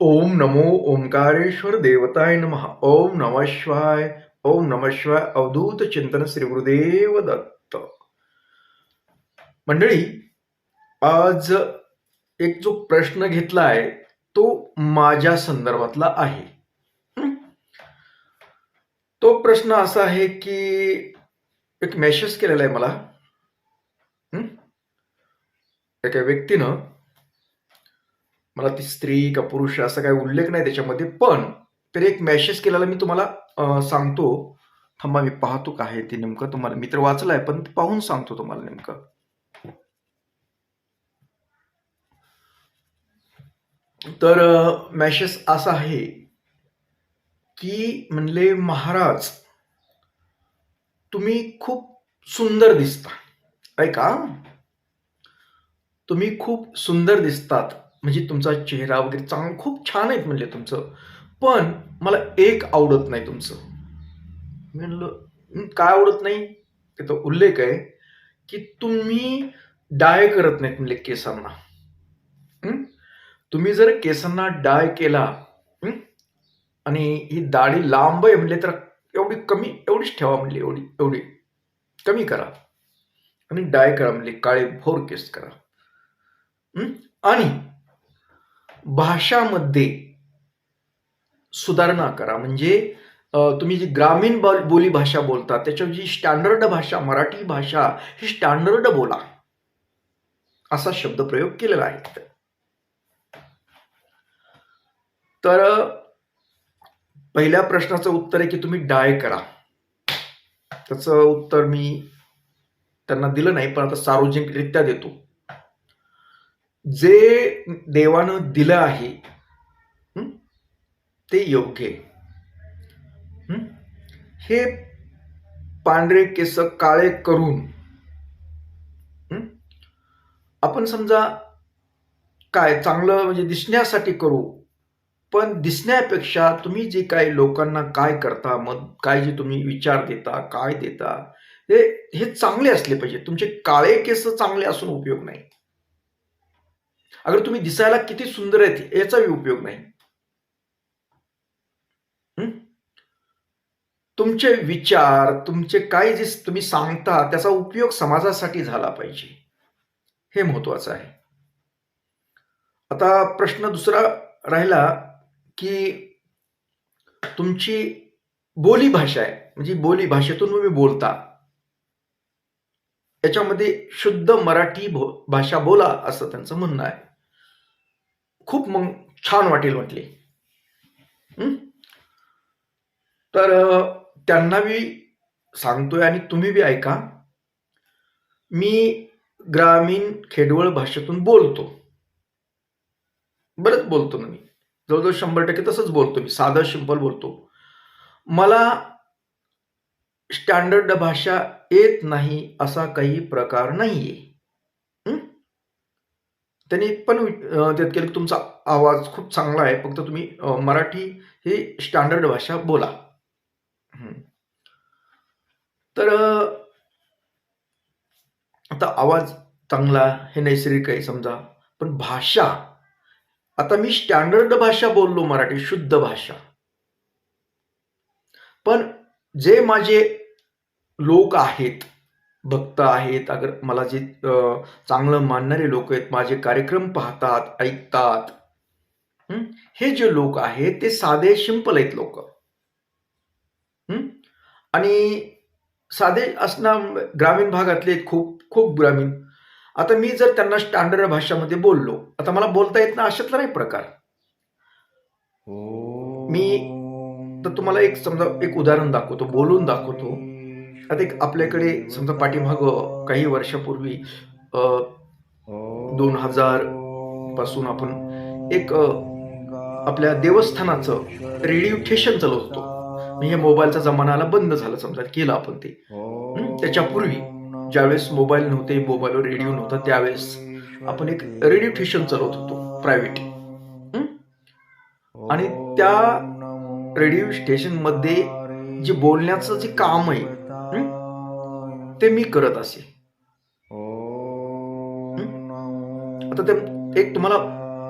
ओम नमो ओंकारेश्वर देवताय नमः। ओम नमः शिवाय ओम नमः शिवाय अवधूत चिंतन श्री गुरुदेव दत्त। मंडळी आज एक जो प्रश्न घेतला आहे तो माझ्या संदर्भातला आहे. तो प्रश्न असा आहे की एक मेसेज केलेला आहे मला. एका व्यक्तीनं मला ती स्त्री का पुरुष असा काही उल्लेख नाही त्याच्यामध्ये पण तरी एक मेसेज केलेला मी तुम्हाला सांगतो. थांबा मी पाहतो काय ते नेमकं. तुम्हाला मी तर वाचलंय पण पाहून सांगतो तुम्हाला नेमकं. तर मेसेज असा आहे की म्हणले महाराज तुम्ही खूप सुंदर दिसता. ऐका तुम्ही खूप सुंदर दिसतात. म्हणजे तुमचा चेहरा वगैरे चांग खूप छान आहेत म्हणले तुमचं. पण मला एक आवडत नाही तुमचं. मी म्हणलं काय आवडत नाही? त्याचा उल्लेख आहे की तुम्ही डाय करत नाहीत म्हणले केसांना. तुम्ही जर केसांना डाय केला आणि ही दाढी लांब आहे म्हणले तर एवढी कमी एवढीच ठेवा म्हणली एवढी एवढी. कमी करा. आणि डाय करा म्हणले काळे भोर केस करा. आणि भाषामध्ये सुधारणा करा. म्हणजे तुम्ही जी ग्रामीण बोल- बोली भाषा बोलता त्याच्यावर जी स्टँडर्ड भाषा मराठी भाषा ही स्टँडर्ड बोला. असा शब्दप्रयोग केलेला आहे तर पहिल्या प्रश्नाचं उत्तर आहे की तुम्ही डाय करा. त्याचं उत्तर मी त्यांना दिलं नाही पण आता सार्वजनिकरित्या देतो. जे देवानं दिलं आहे ते योग्य आहे. हे? पांढरे केस काळे करून आपण समजा काय चांगलं म्हणजे दिसण्यासाठी करू पण दिसण्यापेक्षा तुम्ही जे काही लोकांना काय करता मग काय जे तुम्ही विचार देता काय देता हे हे चांगले असले पाहिजे. तुमचे काळे केस चांगले असून उपयोग नाही. अगर तुम्ही दिसायला किती सुंदर आहेत याचाही उपयोग नाही. तुमचे विचार तुमचे काय जे तुम्ही सांगता त्याचा उपयोग समाजासाठी झाला पाहिजे. हे महत्वाचं आहे. आता प्रश्न दुसरा राहिला की तुमची बोली भाषा आहे. म्हणजे बोली भाषेतून तुम्ही बोलता. याच्यामध्ये शुद्ध मराठी भो- भाषा बोला असं त्यांचं म्हणणं आहे. खूप मग छान वाटेल म्हटले तर त्यांना बी सांगतोय आणि तुम्ही बी ऐका. मी ग्रामीण खेडवळ भाषेतून बोलतो. बरंच बोलतो ना मी. जवळजवळ शंभर टक्के तसंच बोलतो मी. साधं सिंपल बोलतो. मला स्टँडर्ड भाषा येत नाही असा काही प्रकार नाहीये. त्यांनी पण त्यात केलं की तुमचा आवाज खूप चांगला आहे फक्त तुम्ही मराठी ही स्टँडर्ड भाषा बोला. तर आता आवाज चांगला हे नैसर्गिक आहे समजा पण भाषा आता मी स्टँडर्ड भाषा बोललो मराठी शुद्ध भाषा. पण जे माझे लोक आहेत भक्त आहेत. अगर मला जे चांगलं मानणारे लोक आहेत माझे कार्यक्रम पाहतात ऐकतात. हे? जे लोक आहेत ते साधे सिंपल आहेत लोक. आणि साधे असणार ग्रामीण भागातले खूप खूप ग्रामीण. आता मी जर त्यांना स्टँडर्ड भाषामध्ये बोललो आता मला बोलता येत ना अशातला नाही प्रकार. मी तर तुम्हाला एक समजा एक उदाहरण दाखवतो बोलून दाखवतो. आता एक आपल्याकडे समजा पाठीमाग काही वर्षापूर्वी दोन हजारपासून आपण एक आपल्या देवस्थानाचं रेडिओ स्टेशन चालवत होतो. म्हणजे हे मोबाईलचा जमाना आला बंद झाला समजा केलं आपण ते. त्याच्यापूर्वी ज्यावेळेस मोबाईल नव्हते मोबाईलवर रेडिओ नव्हता त्यावेळेस आपण एक रेडिओ ठेशन चालवत होतो प्रायव्हेट आणि त्या रेडिओ स्टेशनमध्ये जे बोलण्याचं जे काम आहे ते मी करत असे. आता ते एक तुम्हाला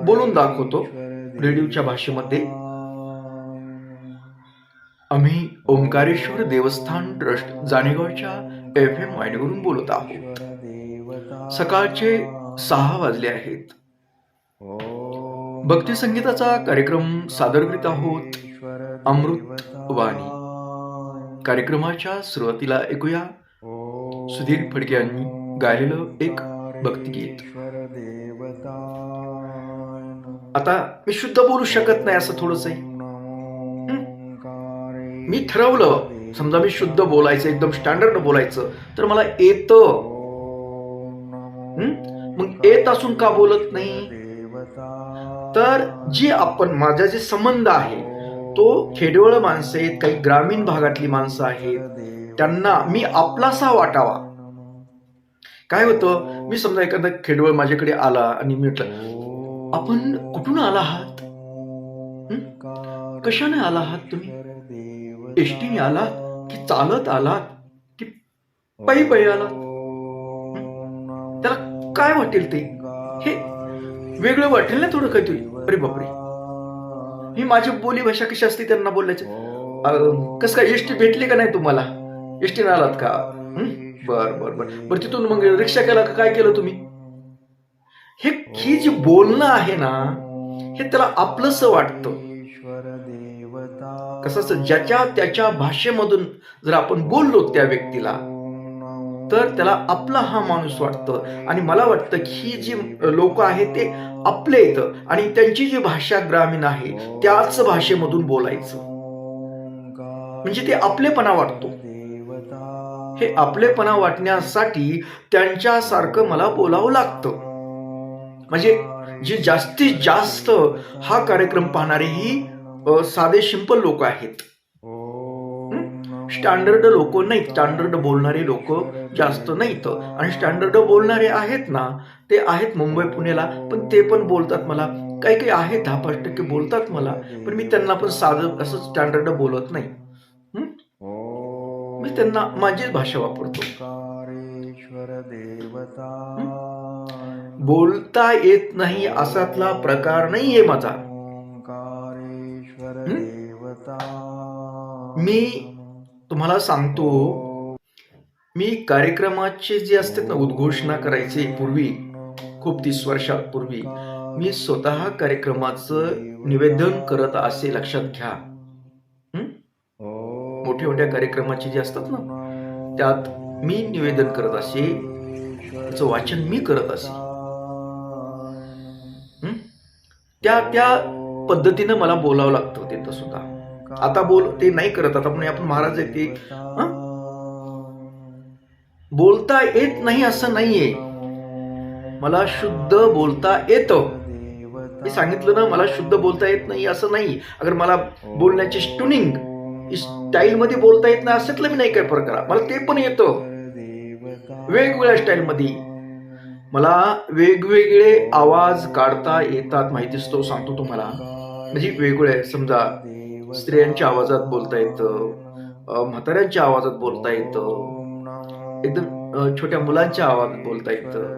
बोलून दाखवतो रेडिओच्या भाषेमध्ये. आम्ही ओंकारेश्वर देवस्थान ट्रस्ट जाणेगावच्या एफ एम वाहिनीवरून बोलत आहोत. सकाळचे सहा वाजले आहेत. भक्ती संगीताचा कार्यक्रम सादर करीत आहोत अमृत वाणी कार्यक्रमाच्या सुरुवातीला ऐकूया. सुधीर फडके यांनी गायलेलं एक भक्तिगीत. आता मी शुद्ध बोलू शकत नाही असं थोडस मी ठरवलं समजा मी शुद्ध बोलायचं एकदम स्टँडर्ड बोलायचं तर मला येत. मग येत असून का बोलत नाही? तर जी आपण माझा जे संबंध आहे तो खेडवळ माणसं आहेत काही ग्रामीण भागातली माणसं आहेत. त्यांना मी आपलासा वाटावा. काय होतं? मी समजा एखादा खेडवळ माझ्याकडे आला आणि मी म्हटलं आपण कुठून आला आहात? कशाने आला आहात तुम्ही? एसटीने आलात की चालत आलात की पायी पायी आलात त्याला काय वाटेल ते? हे वेगळं वाटेल ना थोडं काहीतरी? अरे बापरे! ही माझी बोली भाषा कशी असते त्यांना बोलायची. कस काय एसटी भेटली का नाही तुम्हाला? एसटी आलात का? बर बर बर. बर तिथून मग रिक्षा केला का काय केलं तुम्ही? हे ही जी बोलणं आहे ना हे त्याला आपलंस वाटतं. कसं असतं ज्याच्या त्याच्या भाषेमधून जर आपण बोललो त्या व्यक्तीला तर त्याला आपला हा माणूस वाटतं. आणि मला वाटतं की ही जी लोक आहेत ते आपले येतं आणि त्यांची जी भाषा ग्रामीण आहे त्याच भाषेमधून बोलायचं. म्हणजे ते आपलेपणा वाटतो. हे आपलेपणा वाटण्यासाठी त्यांच्यासारखं मला बोलावं लागतं. म्हणजे जे जास्तीत जास्त हा कार्यक्रम पाहणारे ही साधे सिंपल लोक आहेत. स्टँडर्ड लोक नाहीत. स्टँडर्ड बोलणारे लोक जास्त नाहीत. आणि स्टँडर्ड बोलणारे आहेत ना ते आहेत मुंबई पुण्याला पण ते पण बोलतात मला. काही काही आहेत दहा पाच टक्के बोलतात मला पण मी त्यांना पण साधं असं स्टँडर्ड बोलत नाही? मी त्यांना माझीच भाषा वापरतो. बोलता येत नाही असातला प्रकार नाहीये माझा. मी तुम्हाला सांगतो मी कार्यक्रमाचे जे असतात ना उद्घोषणा करायचे पूर्वी खूप तीस वर्षापूर्वी मी स्वतः कार्यक्रमाचं निवेदन करत असे लक्षात घ्या. मोठ्या मोठ्या कार्यक्रमाचे जे असतात ना त्यात मी निवेदन करत असे त्याचं वाचन मी करत असे. त्या त्या पद्धतीनं मला बोलावं लागतं तिथं सुद्धा आता बोल ते नाही करत. आता पण आपण महाराज आहे ते बोलता येत नाही असं नाहीये. मला शुद्ध बोलता येतं. मी सांगितलं ना मला शुद्ध बोलता येत नाही असं नाही. अगर मला बोलण्याची स्टुनिंग स्टाईल मध्ये बोलता येत नाही असंतलं मी नाही काय करा. मला ते पण येतं. वेगवेगळ्या स्टाईल मध्ये. मला वेगवेगळे आवाज काढता येतात. माहितीच तो सांगतो तुम्हाला. म्हणजे वेगवेगळे समजा स्त्रियांच्या आवाजात बोलता येतं म्हाताऱ्यांच्या आवाजात बोलता येतं एकदम छोट्या मुलांच्या आवाजात बोलता येतं.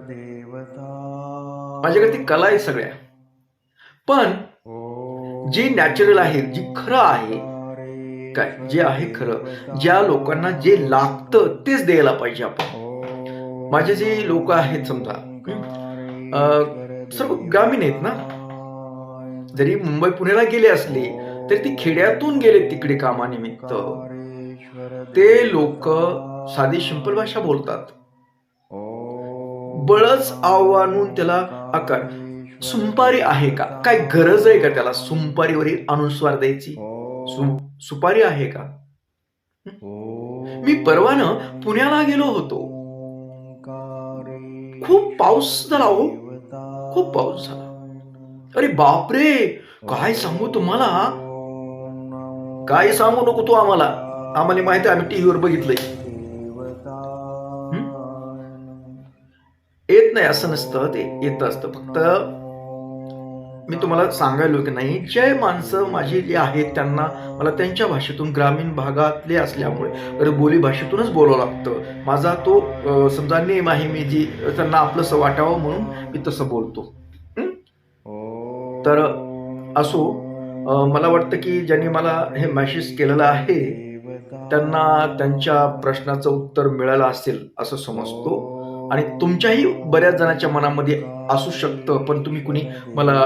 माझ्याकडे ती कला आहे सगळ्या. पण जे नॅचरल आहे जी खरं आहे काय जे आहे खरं ज्या लोकांना जे लागतं तेच द्यायला पाहिजे आपण. माझे जे लोक आहेत समजा सर्व ग्रामीण आहेत ना. जरी मुंबई पुण्याला गेले असले तरी ती खेड्यातून गेले तिकडे कामानिमित्त. ते लोक साधी सिंपल भाषा बोलतात. बळच आव्हानून त्याला आकार. सुंपारी आहे का? काय गरज आहे का त्याला सुंपारीवरील अनुस्वार द्यायची? सुपारी आहे का? मी परवानं पुण्याला गेलो होतो. खूप पाऊस झाला हो. खूप पाऊस झाला. अरे बापरे! काय सांगू तुम्हाला? काय सांगू नको तू आम्हाला. आम्हाला माहिती आहे, आम्ही टीव्हीवर बघितलंय? येत नाही असं नसतं. ते येत असतं. फक्त मी तुम्हाला सांगायलो की नाही जे माणसं माझी जी आहेत त्यांना मला त्यांच्या भाषेतून ग्रामीण भागातले असल्यामुळे बोली भाषेतूनच बोलावं लागतं. माझा तो समजा नेम आहे मी जी त्यांना आपलंसं वाटावं म्हणून मी तसं बोलतो. हं? तर असो मला वाटतं की ज्यांनी मला हे मॅसेज केलेलं आहे त्यांना त्यांच्या प्रश्नाचं उत्तर मिळालं असेल असं समजतो. आणि तुमच्याही बऱ्याच जणांच्या मनामध्ये असू शकतं पण तुम्ही कुणी मला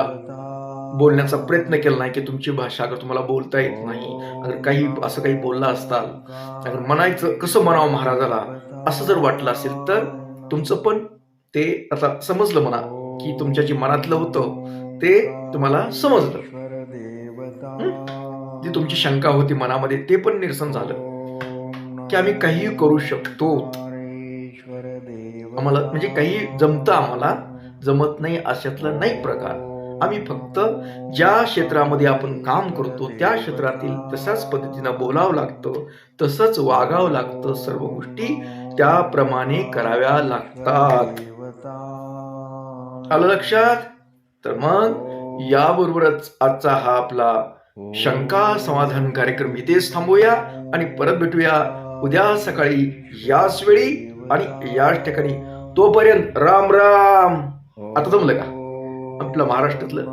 बोलण्याचा प्रयत्न केला नाही की तुमची भाषा अगर तुम्हाला बोलता येत नाही अगर काही असं काही बोलला असताल अगर म्हणायचं कसं म्हणावं महाराजाला असं जर वाटलं असेल तर तुमचं पण ते आता समजलं म्हणा की तुमच्या जे मनातलं होतं ते तुम्हाला समजलं. जी तुमची शंका होती मनामध्ये ते पण निरसन झालं. की आम्ही काहीही करू शकतो. आम्हाला म्हणजे काही जमतं आम्हाला जमत नाही अशातला नाही प्रकार. आम्ही फक्त ज्या क्षेत्रामध्ये आपण काम करतो त्या क्षेत्रातील तशाच पद्धतीनं बोलावं लागतं तसंच वागावं लागतं सर्व गोष्टी त्याप्रमाणे कराव्या लागतात. आलं लक्षात? तर मग याबरोबरच आजचा हा आपला शंका समाधान कार्यक्रम इथेच थांबूया आणि परत भेटूया उद्या सकाळी याच वेळी आणि याच ठिकाणी. तोपर्यंत राम राम. आता जमलं का? आपलं महाराष्ट्रातलं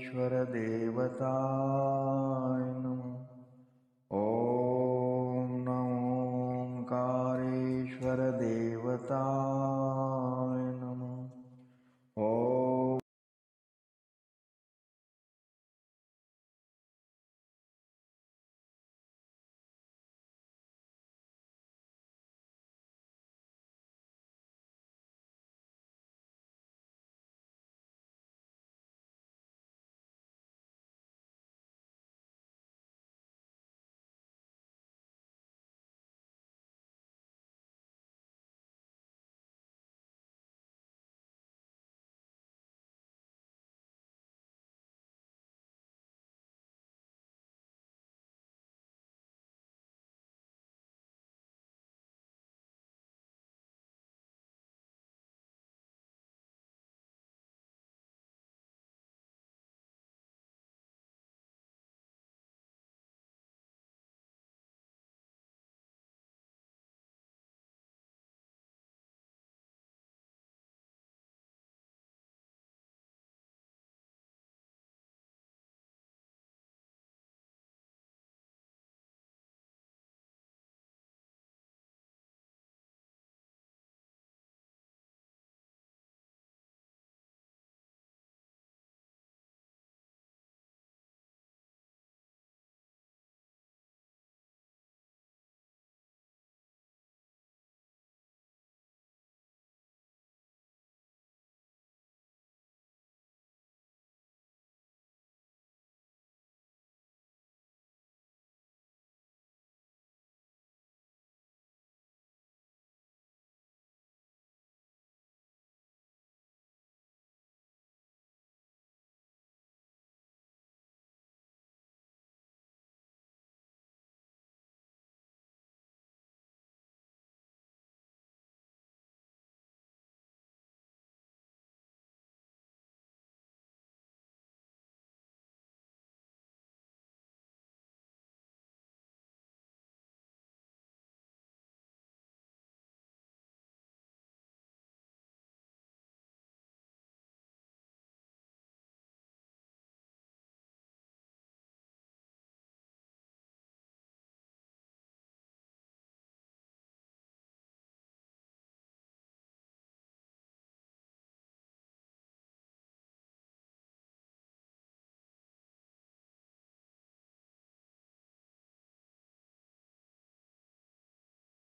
ईश्वरदेवता